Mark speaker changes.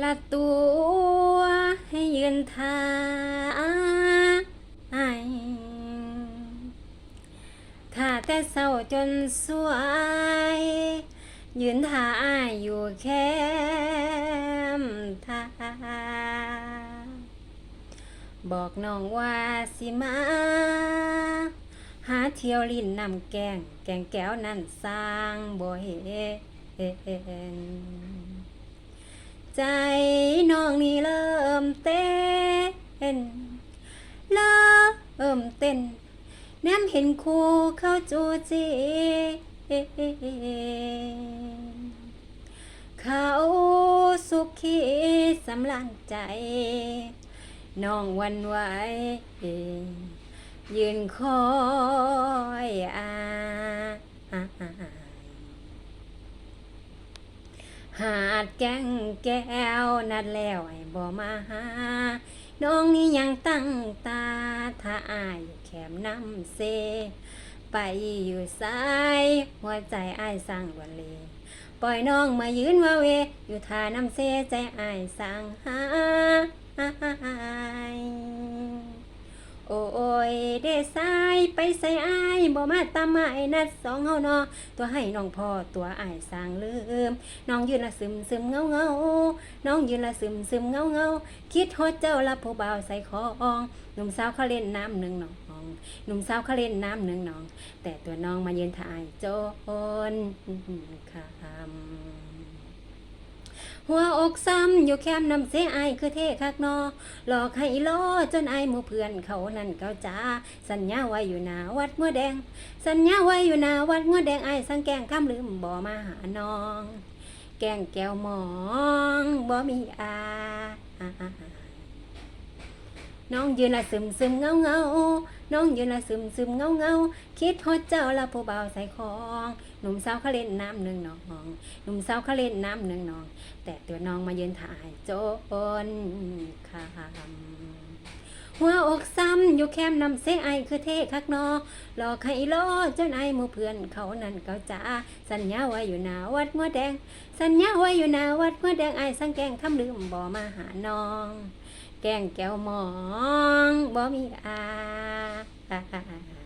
Speaker 1: ละตัวให้ยืนทาไอถ้าแต่เศร้าจนสวย ยืนท่าอายอยู่แคมทาบอกน้องว่าสิมา หาเที่ยวลิ้นนำแกง แกงแก้วนั่นสร้างบ่เห็น ใจน้องนี่เริ่มเต้น เริ่มเต้นแนมเห็นครูเข้าจูจีเขาสุขีสำลันใจ น้องวันไหวยืนคอยอา หาดแก้งแก้วนัดแล้วไอ้บ่มาหา น้องนี่ยังตั้งตาถ้าอายอยู่แคมน้ำเซ ไปอยู่สายหัวใจอายสั่งวันเลปล่อยน้องมายืนว่าเว อยู่ท่าน้ำเซใจอายสั่งหาย เดสายไปใส่อายบ่มาตามมาไอ้นัดสองเฮาเนาะตัวให้น้องพ่อตัวอายสร้างลืมน้องยืนละซึมซึมเงาเงาน้องยืนละซึมซึมเงาเงาคิดฮอดเจ้าละผู้บ่าวใส่ของหนุ่มสาวเขาเล่นน้ำหนึ่งหนองหนุ่มสาวเขาเล่นน้ำหนึ่งหนอง แต่ตัวน้องมายืนถ่ายโจนคำ หัวอกซ้ำอยู่แคมน้ำเสียอคือเทคักนอ หลอกให้ล้อจนไอหมู่เพื่อนเขานั่นเขาจ้า สัญญาไว้อยู่หนาวัดงัวแดง สัญญาไว้อยู่หนาวัดงัวแดงไอสังแกงข้ามลืมบ่มาหาน้อง แกงแก้วหมองบ่มีอาน้องยืนละซึมซึมเงาเงา น้องยืนละซึมซึมเงาเงาคิดฮอดเจ้าละผู้เบาใส่ของหนุ่มสาวเขาเล่นน้ำหนึ่งหนองหนุ่มสาวเขาเล่นน้ำหนึ่งหนอง แต่ตัวน้องมายืนถ่ายโจนคำหัวอกซ้ำอยู่แคมนำเสไอคือเท่คักนอหลอกให้ล้อจนไอมู่เพื่อนเขานั่นเขาจ้าสัญญาไว้อยู่หนาวัดงัวแดง สัญญาไว้อยู่หนาวัดงัวแดงไอสังแกงทำลืมบ่มาหาน้อง แกงแก้วมองบ่มีอา 哎哎哎。